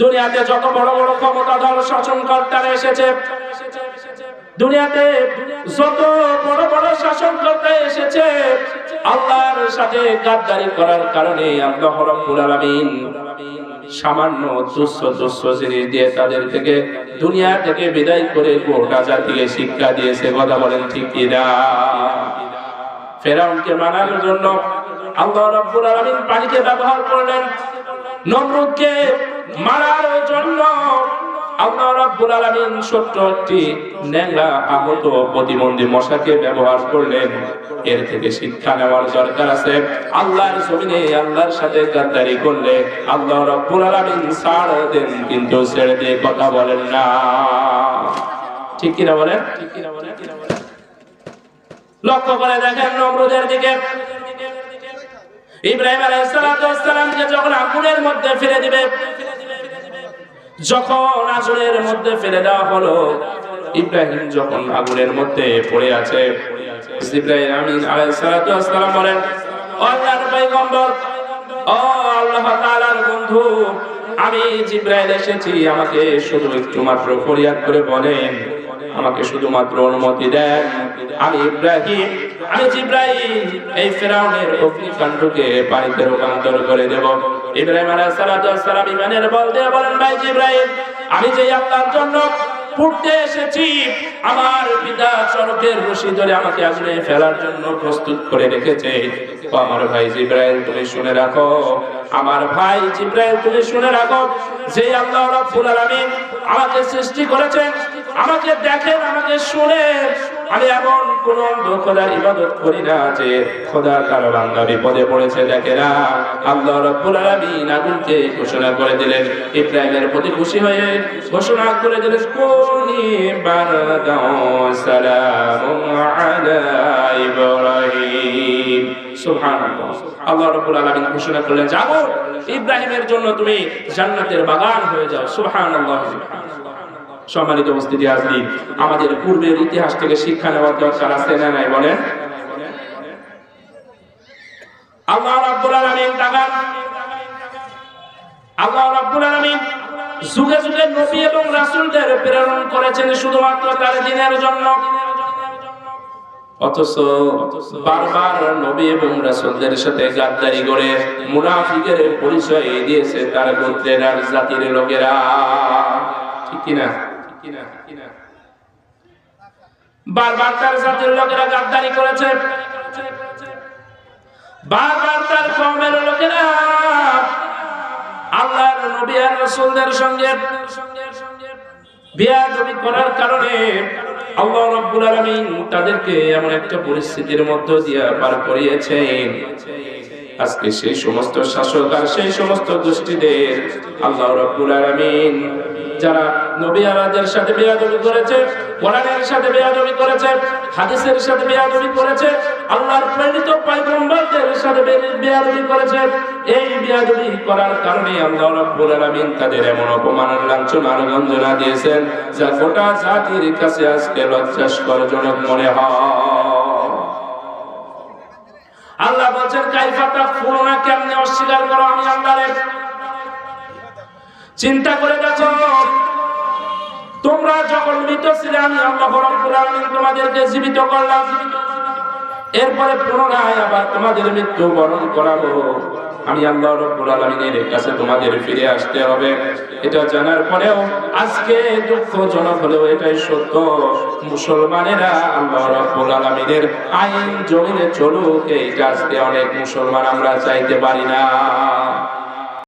দুনিয়াতে যত বড় বড় ক্ষমতাধর শাসনকর্তারা এসেছে। দুনিয়াতে যত বড় বড় শাসনকর্তা এসেছে, আল্লাহর সাথে গাদ্দারি করার কারণে আল্লাহ রাব্বুল আলামিন সামান্য দুঃস্থ দুঃস্থ জিনিস দিয়ে তাদের থেকে, দুনিয়া থেকে বিদায় করে গোটা জাতিকে শিক্ষা দিয়েছে। কথা বলেন ঠিক কিনা ফেরাউনকে মানার জন্য আল্লাহ রাব্বুল আলামিন পানিকে ব্যবহার করলেন। নমরুদকে মারার জন্য ব্যবহার করলেন। এর থেকে শিক্ষা নেওয়ার দরকার আছে। আল্লাহর জমিনে আল্লাহর সাথে গাদ্দারি করলে আল্লাহ রাব্বুল আলামিন ছাড় দেন, কিন্তু ছেড়ে দিয়ে কথা বলেন না। ঠিক কিনা বলেন? ঠিক কিনা বলেন লক্ষ্য করে দেখেন নমরুদের দিকে। ইব্রাহিম আলাইহিসসালামকে যখন আগুনের মধ্যে ফেলে দিবে যখন আগুনের মধ্যে ফেলে দেওয়া হলো, ইব্রাহিম যখন আগুনের মধ্যে পড়ে আছে বলেন, ও বন্ধু, আমি জিব্রাইল এসেছি, আমাকে শুধু একটু মাত্র ফরিয়াদ করে বলেন। আমাকে শুধুমাত্র অনুমতি দেন। আমি ইব্রাহিম, আমি জিব্রাইল, এই ফেরাউনের অগ্নিকাণ্ডকে পানিতে রূপান্তর করে দেব। ইব্রাহিম আলাইহিস সালাতু ওয়াস সালাম ইমানের বল দিয়ে বলেন, ভাই জিব্রাইল, আমি যে আল্লাহর জন্য পড়তে এসেছি, আমার পিতা চরকের রশি ধরে আমাকে আসলে ফেলার জন্য প্রস্তুত করে রেখেছে। আমার ভাই জিব্রাইল, তুমি শুনে রাখো। আমার ভাই জিব্রাইল, তুমি শুনে রাখো। যে আল্লাহ রাব্বুল আলামিন আমাকে সৃষ্টি করেছেন আমাকে দেখেন, আমাকে শুনেন। আমি এমন কোন অন্ধ খোদার ইবাদত করি না যে খোদা তার বান্দা বিপদে পড়েছে, দেখে না। আল্লাহ রাব্বুল আলামিন আগুনকে ঘোষণা করে দিলেন, ইব্রাহিমের প্রতি খুশি হয়ে ঘোষণা করে দিলেন, কোনি বারদাও সালামুন আলা ইব্রাহিম। সুবহানাল্লাহ। আল্লাহ রাব্বুল আলামিন ঘোষণা করলেন যাও ইব্রাহিমের জন্য তুমি জান্নাতের বাগান হয়ে যাও। সুবহানাল্লাহ। সম্মানিত উপস্থিতি আসবি আমাদের পূর্বের ইতিহাস থেকে শিক্ষা নেওয়ার দরকার আছে না নাই বলেন? যুগে যুগে এবং প্রেরণ করেছেন শুধুমাত্র তার দিনের জন্য। অথচ বারবার নবী এবং সাথে গাদ্দারি করে মুনাফিকের পরিচয় দিয়েছে তার গোত্রের আর জাতির লোকেরা। ঠিক কিনা? বারবার তার জাতির লোকেরা গাদ্দারি করেছে। বারবার তার কমের লোকেরা আল্লাহর আর রাসূলদের করার কারণে আল্লাহ তাদেরকে এমন একটা পরিস্থিতির মধ্য দিয়ে পার করিয়েছেন। আজকে সেই সমস্ত শাসক আর সেই সমস্ত গোষ্ঠীদের আল্লাহ রাব্বুল আলামিন, যারা নবী সাথে বেয়াদবি করেছে, কোরআনের সাথে করেছে, হাদিসের সাথে করেছে, আল্লাহর প্রেরিত পয়গম্বরদের সাথে করেছে, এই বেয়াদবি করার কারণে আল্লাহ রাব্বুল আলামিন তাদের এমন অপমানের লাঞ্ছনা আর গঞ্জনা দিয়েছেন, যা গোটা জাতির কাছে আজকে লজ্জাস্করজনক মনে হয়। আল্লাহ বলছেন, কাইফাটা পুরোনা কেমনে অস্বীকার করো আমি আল্লাহরে? চিন্তা করে দেখো, তোমরা যখন মৃত ছিলে, আমি আল্লাহ রব্বুল আলামিন তোমাদেরকে জীবিত করলাম। এরপরে পুনরায় আবার তোমাদের মৃত্যু বরণ করাবো। আমি আল্লাহ রব্বুল আলামিনের কাছে তোমাদের ফিরে আসতে হবে। এটা জানার পরেও আজকে দুঃখজনক হলেও এটাই সত্য, মুসলমানেরা আল্লাহ রব্বুল আলামিনের আইন জমিনে চলুক এইটা আজকে অনেক মুসলমান আমরা চাইতে পারি না।